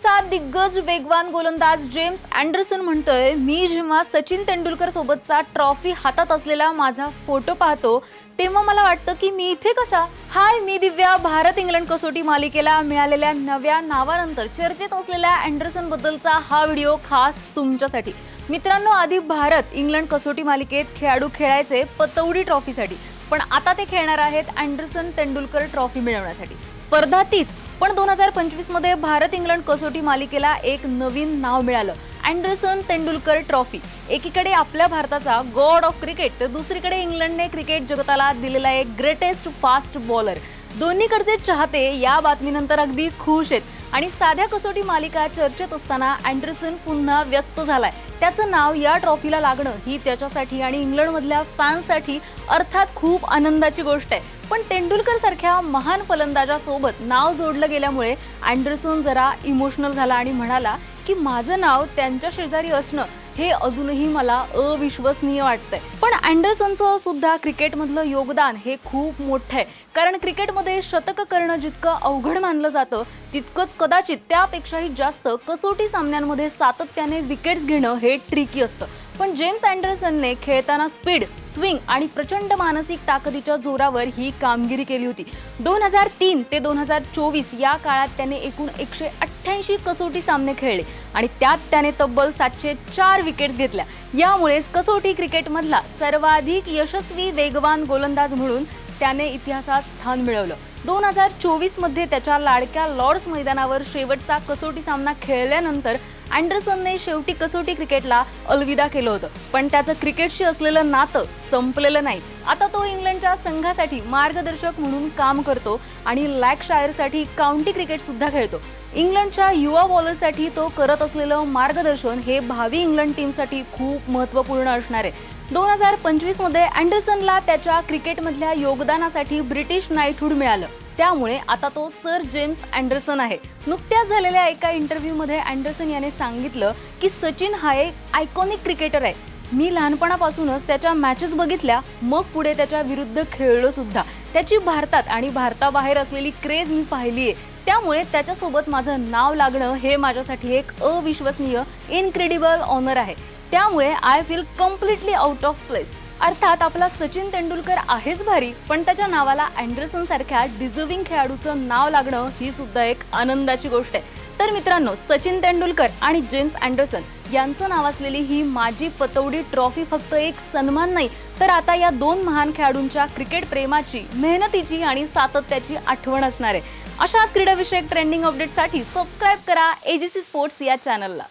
इंग्लंडचा दिग्गज वेगवान गोलंदाज जेम्स अँडरसन म्हणतोय मी जेव्हा सचिन तेंडुलकर सोबतचा ट्रॉफी हातात असलेला माझा फोटो पाहतो तेव्हा मला वाटतं की मी इथे कसा? हाय मी दिव्या भारत इंग्लंड कसोटी मालिकेला मिळालेल्या नव्या नावानंतर चर्चेत असलेल्या अँडरसन बद्दलचा हा व्हिडिओ खास तुमच्यासाठी. मित्रांनो आधी भारत इंग्लंड कसोटी मालिकेत खेळाडू खेळायचे पतौडी ट्रॉफीसाठी. पण आता ते खेळणार आहेत अँडरसन तेंडुलकर ट्रॉफी मिळवण्यासाठी. स्पर्धा तीच पण दोन हजार पंचवीसमध्ये भारत इंग्लंड कसोटी मालिकेला एक नवीन नाव मिळालं. Anderson Tendulkar trophy. एकीकडे आपल्या भारताचा गॉड ऑफ क्रिकेट तर दुसरीकडे इंग्लंडने क्रिकेट जगताला दिलेला एक ग्रेटेस्ट फास्ट बॉलर दोन्हीकडचे चाहते या बातमीनंतर अगदी खुश आहेत. आणि साध्या कसोटी मालिका चर्चेत असताना अँडरसन पुन्हा व्यक्त झालाय. त्याचं नाव या ट्रॉफीला लागणं ही त्याच्यासाठी आणि इंग्लंडमधल्या फॅन्ससाठी अर्थात खूप आनंदाची गोष्ट आहे. पण तेंडुलकर सारख्या महान फलंदाजासोबत नाव जोडलं गेल्यामुळे अँडरसन जरा इमोशनल झाला आणि म्हणाला की माझं नाव त्यांच्या शेजारी असणं हे अजूनही मला अविश्वसनीय वाटतंय. पण अँडरसनचं सुद्धा क्रिकेटमधलं योगदान हे खूप मोठं आहे. कारण क्रिकेटमध्ये शतक करणं जितकं अवघड मानलं जातं तितकंच कदाचित त्यापेक्षाही जास्त कसोटी सामन्यांमध्ये सातत्याने विकेट्स घेणं हे ट्रिकी असतं. पण जेम्स अँडरसनने खेळताना स्पीड स्विंग आणि प्रचंड मानसिक ताकदीच्या जोरावर ही कामगिरी केली होती. दोन हजार तीन ते दोन हजार चोवीस या काळात त्याने एकूण एकशे अठ्ठ्याऐंशी कसोटी सामने खेळले आणि त्यात त्याने तब्बल सातशे चार विकेट्स घेतल्या. यामुळेच कसोटी क्रिकेटमधला सर्वाधिक यशस्वी वेगवान गोलंदाज म्हणून त्याने इतिहासात स्थान मिळवलं. दोन हजार चोवीसमध्ये त्याच्या लाडक्या लॉर्ड्स मैदानावर शेवटचा कसोटी सामना खेळल्यानंतर अँडरसनने शेवटी कसोटी क्रिकेटला अलविदा केलं होतं. पण त्याचं क्रिकेटशी असलेलं नातं संपलेलं नाही. आता तो इंग्लंडच्या संघासाठी मार्गदर्शक म्हणून काम करतो आणि लॅकशायरसाठी काउंटी क्रिकेट सुद्धा खेळतो. इंग्लंडच्या युवा बॉलरसाठी तो करत असलेलं मार्गदर्शन हे भावी इंग्लंड टीमसाठी खूप महत्त्वपूर्ण असणार आहे. दोन हजार पंचवीसमध्ये अँडरसनला त्याच्या क्रिकेटमधल्या योगदानासाठी ब्रिटिश नाईटहूड मिळालं. त्यामुळे आता तो सर जेम्स अँडरसन आहे. नुकत्याच झालेल्या एका इंटरव्ह्यूमध्ये अँडरसन याने सांगितलं की सचिन हा एक आयकॉनिक क्रिकेटर आहे. मी लहानपणापासूनच त्याच्या मॅचेस बघितल्या मग पुढे त्याच्या विरुद्ध खेळलो सुद्धा. त्याची भारतात आणि भारताबाहेर असलेली क्रेज मी पाहिली आहे त्यामुळे त्याच्यासोबत माझं नाव लागणं हे माझ्यासाठी एक अविश्वसनीय इनक्रेडिबल ऑनर आहे. त्यामुळे I feel completely out of place अर्थात आपला सचिन तेंडुलकर आहेच भारी पण त्याच्या नावाला अँडरसन सारख्या डिझर्विंग खेळाडूचं नाव लागणं ही सुद्धा एक आनंदाची गोष्ट आहे. तर मित्रांनो सचिन तेंडुलकर आणि जेम्स अँडरसन यांचं नाव असलेली ही माझी पतौडी ट्रॉफी फक्त एक सन्मान नाही तर आता या दोन महान खेळाडूंच्या क्रिकेट प्रेमाची मेहनतीची आणि सातत्याची आठवण असणार आहे. अशाच क्रीडाविषयक ट्रेंडिंग अपडेटसाठी सबस्क्राईब करा एजीसी स्पोर्ट्स या चॅनलला